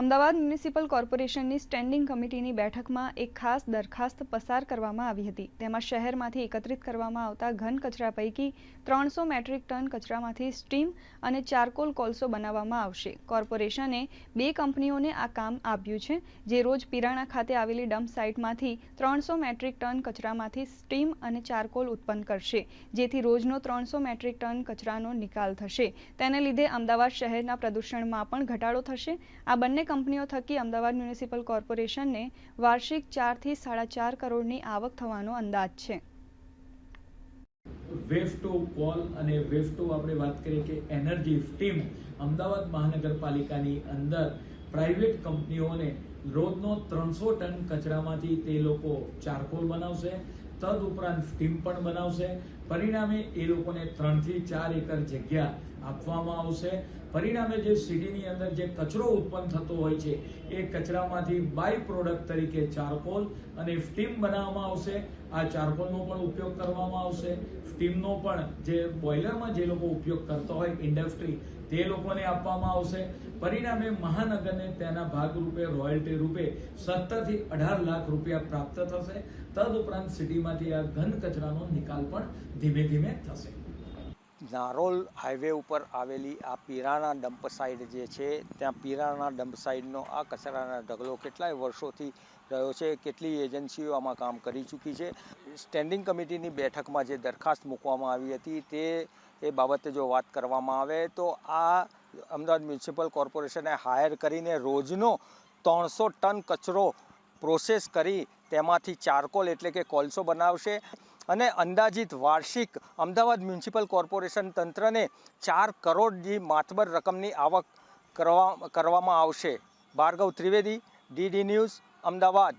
Ahmedabad municipal કોર્પોરેશનની standing કમિટીની બેઠકમાં એક ખાસ દરખાસ્ત પસાર કરવામાં આવી હતી. તેમાં શહેરમાંથી એકત્રિત કરવામાં આવતા ઘન કચરા પૈકી ત્રણસો મેટ્રિક ટન કચરામાંથી સ્ટીમ અને ચારકોલ કોલસો બનાવવામાં આવશે. કોર્પોરેશને બે કંપનીઓને આ કામ આપ્યું છે, જે રોજ પિરાણા ખાતે આવેલી ડમ્પ સાઇટમાંથી ત્રણસો મેટ્રિક ટન કચરામાંથી સ્ટીમ અને ચારકોલ ઉત્પન્ન કરશે, જેથી રોજનો ત્રણસો મેટ્રિક ટન કચરાનો નિકાલ થશે. તેને લીધે અમદાવાદ શહેરના પ્રદૂષણમાં પણ ઘટાડો થશે. આ બંને કંપનીઓ થકી અમદાવાદ મ્યુનિસિપલ કોર્પોરેશનને વાર્ષિક ચારથી સાડા ચાર કરોડની આવક થવાનો અંદાજ છે. વેવ કોલ અને વેવ આપણે વાત કરીએ કે એનર્જી સ્ટીમ અમદાવાદ મહાનગરપાલિકાની અંદર પ્રાઇવેટ કંપનીઓને રોજનો ત્રણસો ટન કચરામાંથી તે લોકો ચારકોલ બનાવશે તદ ઉપરાંત સ્ટીમ પણ બનાવશે. પરિણામે એ લોકોને ત્રણથી ચાર એકર જગ્યા આપવામાં આવશે. પરિણામે જે સિટીની અંદર જે કચરો ઉત્પન્ન થતો હોય છે, એ કચરામાંથી બાય પ્રોડક્ટ તરીકે ચારકોલ અને સ્ટીમ બનાવવામાં આવશે. આ ચારકોલનો પણ ઉપયોગ કરવામાં આવશે. સ્ટીમનો પણ જે બોઇલરમાં જે લોકો ઉપયોગ કરતા હોય ઇન્ડસ્ટ્રી, તે લોકોને આપવામાં આવશે. પરિણામે મહાનગરને તેના ભાગરૂપે રોયલ્ટી રૂપે સત્તરથી અઢાર લાખ રૂપિયા પ્રાપ્ત થશે. તદઉપરાંત સિટીમાંથી આ ઘન કચરાનો નિકાલ પણ ધીમે ધીમે થશે. નારોલ હાઈવે ઉપર આવેલી આ પીરાણા ડમ્પ સાઇડ જે છે, ત્યાં પીરાણા ડમ્પ સાઇડનો આ કચરાના ઢગલો કેટલાય વર્ષોથી રહ્યો છે, કેટલી એજન્સીઓ આમાં કામ કરી ચૂકી છે. સ્ટેન્ડિંગ કમિટીની બેઠકમાં જે દરખાસ્ત મૂકવામાં આવી હતી તે એ બાબતે જો વાત કરવામાં આવે તો આ અમદાવાદ મ્યુનિસિપલ કોર્પોરેશને હાયર કરીને રોજનો ત્રણસો ટન કચરો પ્રોસેસ કરી તેમાંથી ચારકોલ એટલે કે કોલસો બનાવશે અને અંદાજિત વાર્ષિક અમદાવાદ મ્યુનિસિપલ કોર્પોરેશન તંત્રને ચાર કરોડની માતબર રકમની આવક કરવા કરવામાં આવશે. Bhargav Trivedi, DD news, Ahmedabad.